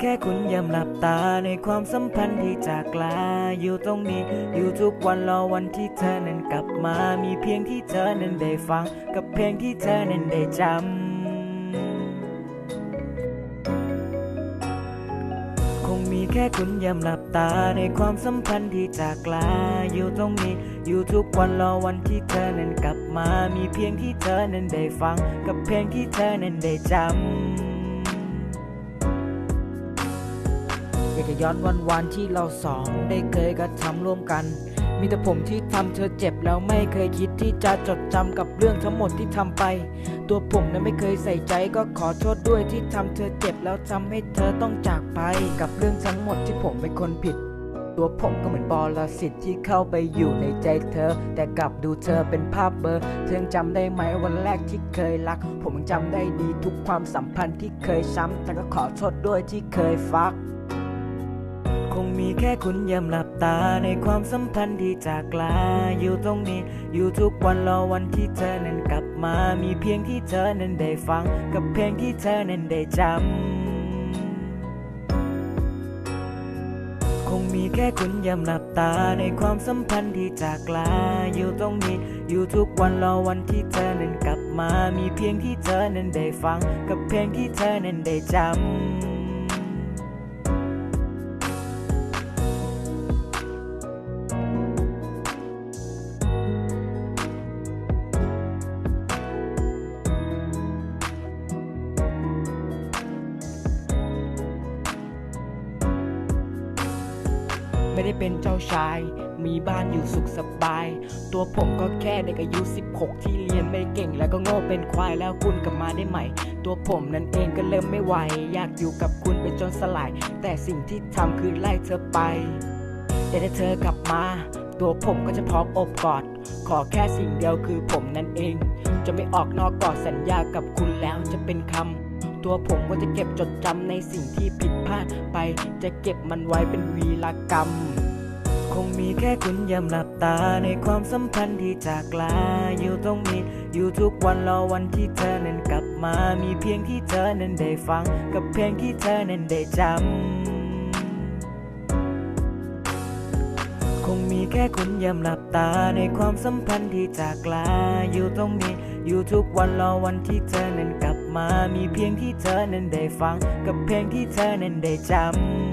แค่คุณยามหลับตาในความสัมพันธ์ที่จากลา อยู่ตรงนี้ อยู่ทุกวันรอวันที่เธอนั้นกลับมา มีเพียงที่เธอนั้นได้ฟัง กับเพลงที่เธอนั้นได้จำ คงมีแค่คุณยามหลับตาในความสัมพันธ์ที่จากลา อยู่ตรงนี้ อยู่ทุกวันรอวันที่เธอนั้นกลับมา มีเพียงที่เธอนั้นได้ฟัง กับเพลงที่เธอนั้นได้จำ ย้อนวันวานที่เราสองได้เคยกระทำร่วมกัน มีแต่ผมที่ทำเธอเจ็บแล้วไม่เคยคิดที่จะจดจำกับเรื่องทั้งหมดที่ทำไป ตัวผมนั้นไม่เคยใส่ใจก็ขอโทษด้วยที่ทำเธอเจ็บแล้วทำให้เธอต้องจากไป กับเรื่องทั้งหมดที่ผมเป็นคนผิด ตัวผมก็เหมือนบอลสิทธิ์ที่เข้าไปอยู่ในใจเธอ แต่กลับดูเธอเป็นภาพเบลอร์ เธอยังจำได้ไหมวันแรกที่เคยรัก ผมยังจำได้ดีทุกความสัมพันธ์ที่เคยช้ำแต่ก็ขอโทษด้วยที่เคยฟัก คงมีแค่คุณยามหลับตาในความสัมพันธ์ที่จากลาอยู่ตรงนี้ อยู่ทุกวันรอวันที่เธอนั้นกลับมา มีเพียงที่เธอนั้นได้ฟัง กับเพลงที่เธอนั้นได้จำ คงมีแค่คุณยามหลับตาในความสัมพันธ์ที่จากลาอยู่ตรงนี้ อยู่ทุกวันรอวันที่เธอนั้นกลับมา มีเพียงที่เธอนั้นได้ฟัง กับเพลงที่เธอนั้นได้จำ ไม่ได้เป็นเจ้าชาย มีบ้านอยู่สุขสบาย ตัวผมก็แค่เด็กอายุ 16 ที่เรียนไม่เก่งแล้วก็โง่เป็นควายแล้วคุณกลับมาได้ใหม่ ตัวผมนั่นเองก็เริ่มไม่ไหว อยากอยู่กับคุณไปจนสลาย แต่สิ่งที่ทำคือไล่เธอไป แต่ถ้าเธอกลับมา ตัวผมก็จะพร้อมอบกอด ขอแค่สิ่งเดียวคือผมนั่นเอง จะไม่ออกนอกกอดสัญญากับคุณแล้วจะเป็นคำ ตัวผมก็จะเก็บจดจำในสิ่งที่ผิดพลาดไป จะเก็บมันไว้เป็นวีรกรรม คงมีแค่คุณยามหลับตาในความสัมพันธ์ที่จากลาอยู่ตรงนี้ อยู่ทุกวันรอวันที่เธอนั้นกลับมา มีเพียงที่เธอนั้นได้ฟัง กับเพลงที่เธอนั้นได้จำคงมีแค่คุณยามหลับตาในความสัมพันธ์ที่จากลาอยู่ตรงนี้ อยู่ทุกวันรอวันที่เธอนั้นกลับมา มีเพียงที่เธอนั้นได้ฟัง กับเพลงที่เธอนั้นได้จำ